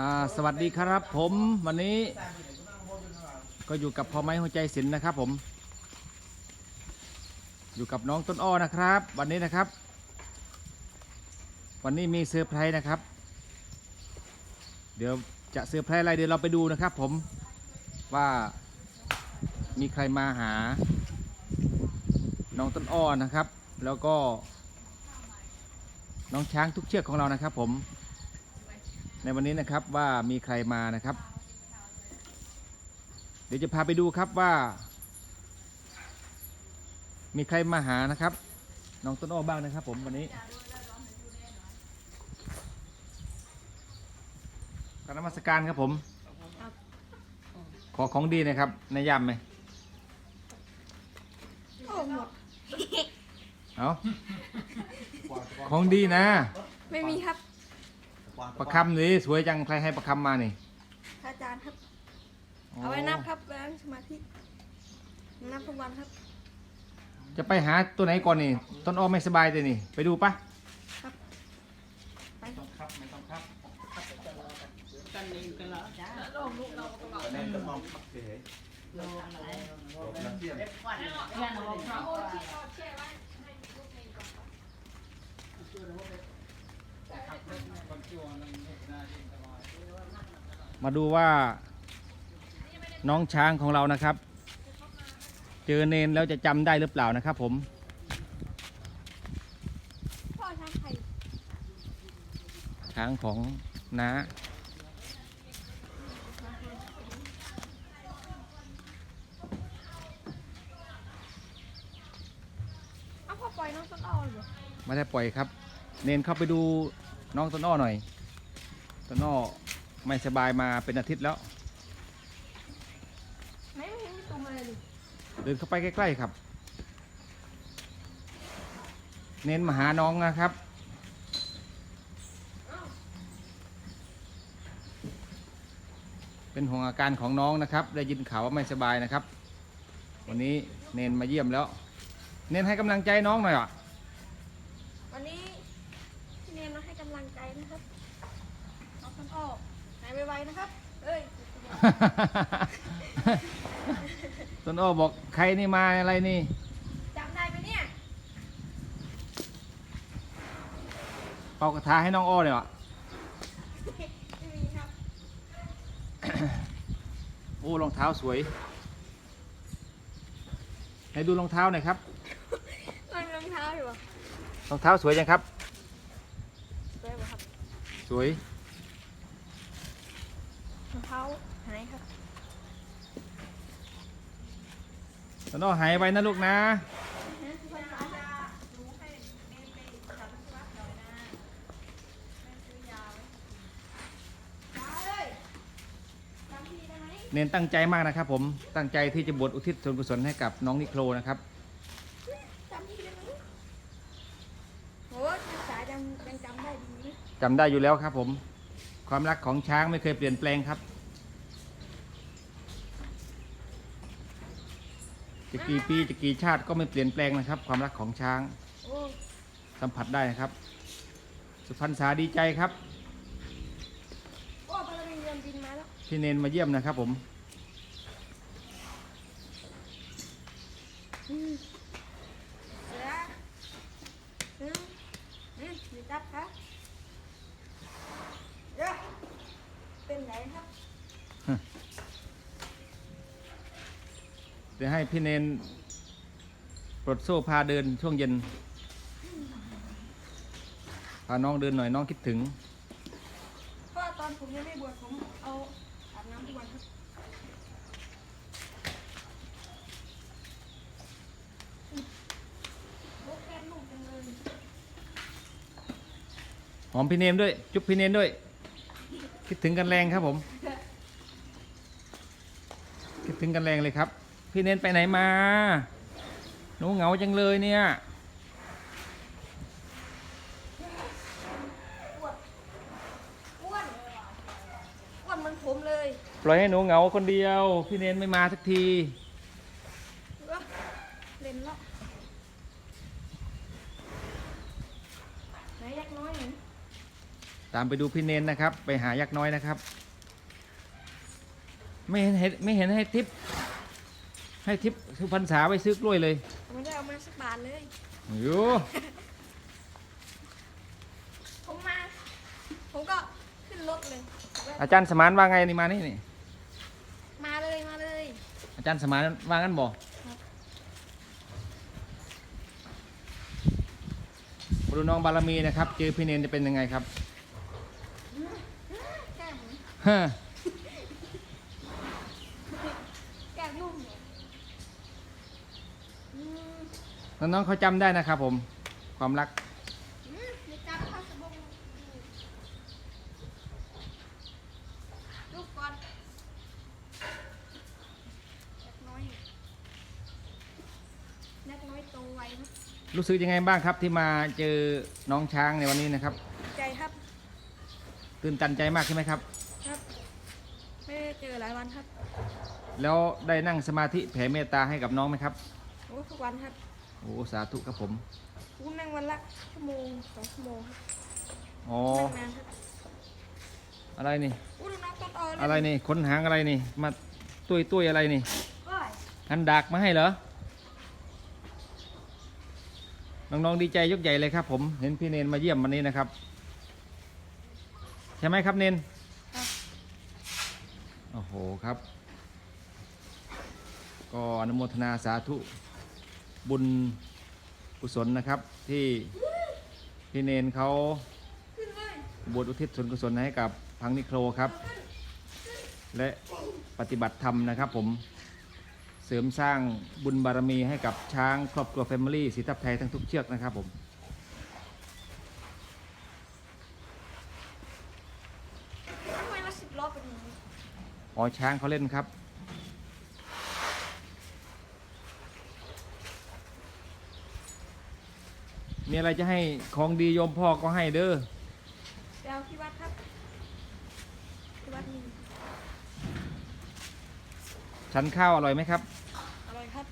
อ่าสวัสดีครับผมวันนี้ก็อยู่กับพ่อไม้หัวใจศิลป์นะครับผม อยู่กับน้องต้นอ้อนะครับ วันนี้นะครับ วันนี้มีเซอร์ไพรส์นะครับ เดี๋ยวจะเซอร์ไพรส์อะไรเดี๋ยวเราไปดูนะครับ ผมว่ามีใครมาหา น้องต้นอ้อนะครับ แล้วก็ น้องช้างทุกเชือกของเรานะครับ ผม ในวันนี้นะครับว่ามีใครมานะครับ เดี๋ยวจะพาไปดูครับว่า มีใครมาหานะครับน้องต้นอ้อบ้างนะครับ ผมวันนี้กรารนมัสการครับผม ขอของดีหนะครับในย่ำไหมโอ้หมดเอาของดีนะ ไม่มีครับ ประคำนี่สวยจังใครให้ประคำมานี่พระอาจารย์ครับ เอาไว้นับครับแล้วสมาธินับทุกวันครับ จะไปหาตัวไหนก่อนนี่ ต้นอ้อไม่สบายเลยนี่ ไปดูปะครับไปครับครับไม่ต้องครับมา ดูว่าน้องช้างของเรานะครับ เจอเนนแล้วจะจำได้หรือเปล่านะครับผมพ่อช้างไข่ช้างของน้าเอาพ่อปล่อยน้องต้นอ้อเหรอไม่ได้ปล่อยครับ เนนเข้าไปดู น้องต้นอ้อหน่อยต้นอ้อไม่สบายมาเป็นอาทิตย์แล้ว ไม่ไม่เห็นมีตัวมาเลยดิเดินเข้าไปใกล้ๆครับ เน้นมาหาน้องนะครับ เป็นห่วงอาการของน้องนะครับ ได้ยินข่าวว่าไม่สบายนะครับ วันนี้เนนมาเยี่ยมแล้ว เนนให้กำลังใจน้องหน่อยอะ วันนี้พี่เนมมาให้กำลังใจนะครับน้องต้นอ้อหาย ไวๆนะครับ เอ้ยต้นอ้อบอกใครนี่มาอะไรนี่จำได้ไหมเนี่ย เป่ากระทาให้น้องอ้อเลยอะไม่มีครับ โอ้รองเท้าสวยให้ดูรองเท้าหน่อยครับมันรองเท้าอยู่เหรอรองเท้าสวยจังครับ สวยป่ะครับ สวยรอง เท้าหายครับต้นอ้อหายไปนะลูกนะ เน้นตั้งใจมากนะครับผมตั้งใจที่จะบวชอุทิศส่วนกุศลให้กับน้องนิโคลนะครับจำพี่ได้ไหมโอ้ยภาษายังยังจำได้ดีนะจำได้อยู่แล้วครับผม ความรักของช้างไม่เคยเปลี่ยนแปลงครับ จะกี่ปีจะกี่ชาติก็ไม่เปลี่ยนแปลงนะครับ ความรักของช้างโอ้สัมผัสได้นะครับ สุพรรณษาดีใจครับโอ้พลังเรือนบินมาแล้วที่เนนมาเยี่ยมนะครับผม อืมเสืออืมอืมมีจับครับเดี๋ยวเป็นไหนครับ เดี๋ยวให้พี่เนนปลดโซ่พาเดินช่วงเย็น พาน้องเดินหน่อยน้องคิดถึงเพราะตอนผมยังไม่บวชผมเอาอาบน้ำทุกวันครับอืมโอ้แค่ลูกจังเลยหอมพี่เนมด้วย จุ๊บพี่เนนด้วย คิดถึงกันแรงครับผม คิดถึงกันแรงเลยครับ พี่เนนไปไหนมาหนูเหงาจังเลยเนี่ยอ้วนอ้วนเหมันผมเลยปล่อยให้หนูเหงาคนเดียว พี่เนนไม่มาสักทีเอ้อเล่นละไหนยักษ์น้อยเห็นไปตามไปดูพี่เนนนะครับ ไปหายักษ์น้อยนะครับ ไม่เห็นให้ไม่เห็นให้ทิป ให้ทิปสุพรรษาไปซื้อกล้วยเลยไม่ได้เอามาสักบาทเลย อยู่ผมมา ผมก็ขึ้นรถเลย อาจารย์สมานว่าไงนี่มานี่นี่ มาเลยมาเลย อาจารย์สมานว่างั้นบอกครับมาดูน้องบารมีนะครับ เจอพี่เนนจะเป็นยังไงครับแก้มฮะ แก้มยุ่งเนี่ยอืม น้องๆเขาจำได้นะครับผมความรักอืมเดี๋ยวจับเข้าสะบงลูกก่อนเล็กน้อยเล็กน้อยโตไวครับรู้สึกยังไงบ้างครับที่มาเจอน้องช้างในวันนี้นะครับ ใจครับ ตื่นตันใจมากใช่ไหมครับ ครับ ไม่ได้เจอหลายวันครับ แล้วได้นั่งสมาธิแผ่เมตตาให้กับน้องไหมครับ โอ้ทุกวันครับโอ้สาธุครับผมผมนั่งวันละชั่วโมงสองชั่วโมงครับอ๋อนั่งนานครับอะไรนี่อู้ดูน้องต้นอ่อนอะไรนี่ขนหางอะไรนี่ มาตุ้ยตุ้ยอะไรนี่โอ้ยหันดากมาให้เหรอน้องๆดีใจยกใหญ่เลยครับ ผมเห็นพี่เนนมาเยี่ยมวันนี้นะครับ ใช่ไหมครับเนนครับโอ้โหครับ ก็อนุโมทนาสาธุ บุญกุศลนะครับ ที่พี่เนนเขาขึ้นเลยบวชอุทิศส่วนกุศลให้กับพังนิโครครับ และปฏิบัติธรรมนะครับ ผมเสริมสร้างบุญบารมีให้กับช้างครอบครัวแฟมิลี่สีทับไทยทั้งทุกเชือกนะครับผมทำไมละสิบรอบเป็นอย่างนี้อ๋อช้างเขาเล่นครับ มีอะไรจะให้ของดีโยมพ่อก็ให้เด้อไปเอาที่วัดครับที่วัดมีฉันข้าวอร่อยไหมครับ อร่อยครับ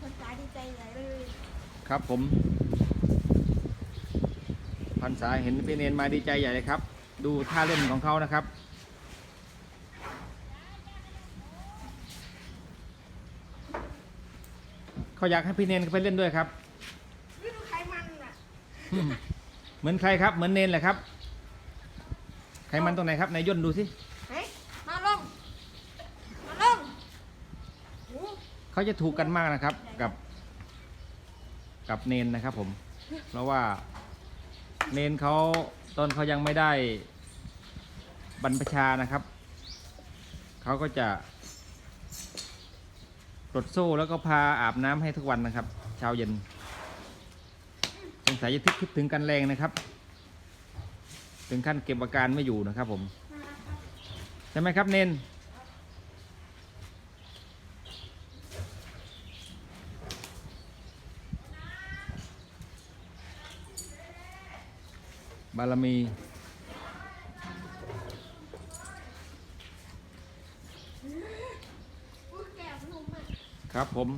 คนตายดีใจใหญ่เลยครับผมพันษาเห็นพี่เนนมาดีใจใหญ่เลยครับ ดูท่าเล่นของเขานะครับ เขาอยากให้พี่เนนไปเล่นด้วยครับนี่ดูไขมันอะเหมือนใครครับ เหมือนเนนแหละครับใครมันตรงไหนครับนายย่นดูสิเฮ้ยมาลงมาลงโอ้เขาจะถูกกันมากนะครับ กับ กับเนนนะครับผม เพราะว่า เนนเขาตอนเขายังไม่ได้ บรรพชานะครับ เขาก็จะปลดโซ่แล้วก็พาอาบน้ำให้ทุกวันนะครับ เช้าเย็นสงสัยจะทิคิดถึงกันแรงนะครับ ถึงขั้นเก็บอาการไม่อยู่นะครับ ผมใช่ไหมครับเนนบารมี อุ้ยแก้วนุ่มมาก ครับผม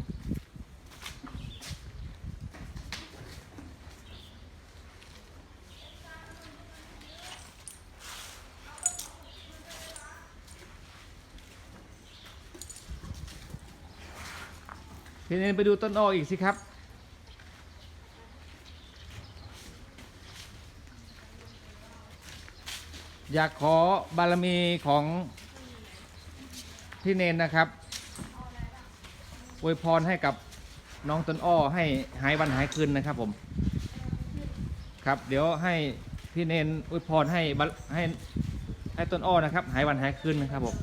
พี่เนนไปดูต้นอ้ออีกสิครับอยากขอบารมีของพี่เนนนะครับ อวยพรให้กับน้องต้นอ้อให้หายวันหายคืนนะครับผมครับ เดี๋ยวให้พี่เนนอวยพรให้บัลให้ให้ต้นอ้อนะครับ หายวันหายคืนนะครับผม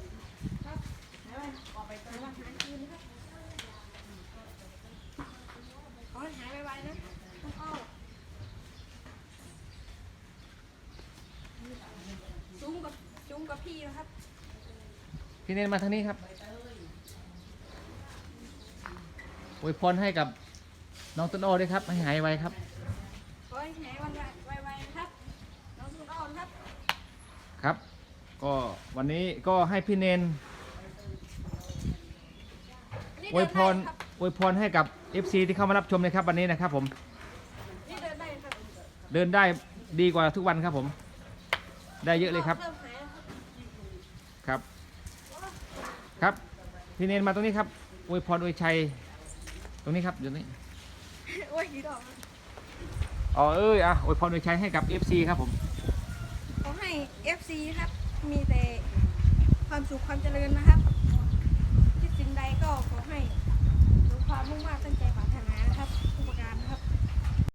ครับไหนวันออกไปไหนวันหายคืนนะครับขอให้หายไวๆนะต้องอ้อจุ้งกับจุ้งกับพี่นะครับ พี่เนนมาทางนี้ครับอ วยพรให้กับน้องต้นอ้อด้วยครับ ให้หายไวครับขอให้หายวันไวๆนะครับ น้องต้นอ้อนะครับ ครับ ก็วันนี้ก็ให้พี่เนนนี่อวยพรเดินได้ครับอวยพรให้กับ FC ที่เข้ามารับชมนะครับวันนี้นะครับ ผม นี่เดินได้ครับ เดินได้ดีกว่าทุกวันครับผม ได้เยอะเลยครับเริ่มหายแล้วครับครับ ครับ พี่เนนมาตรงนี้ครับอวยพรอวยชัย ตรงนี้ครับอยู่นี่โอ้ยกี่ดอกครับอ๋อเอ้ยอะอวยพรอวยชัยให้กับ FC ครับผมขอให้ FC ครับ มีแต่ความสุขความเจริญนะครับ คิดสิ่งใดก็ขอให้สมความมุ่งมั่นตั้งใจปรารถนานะครับ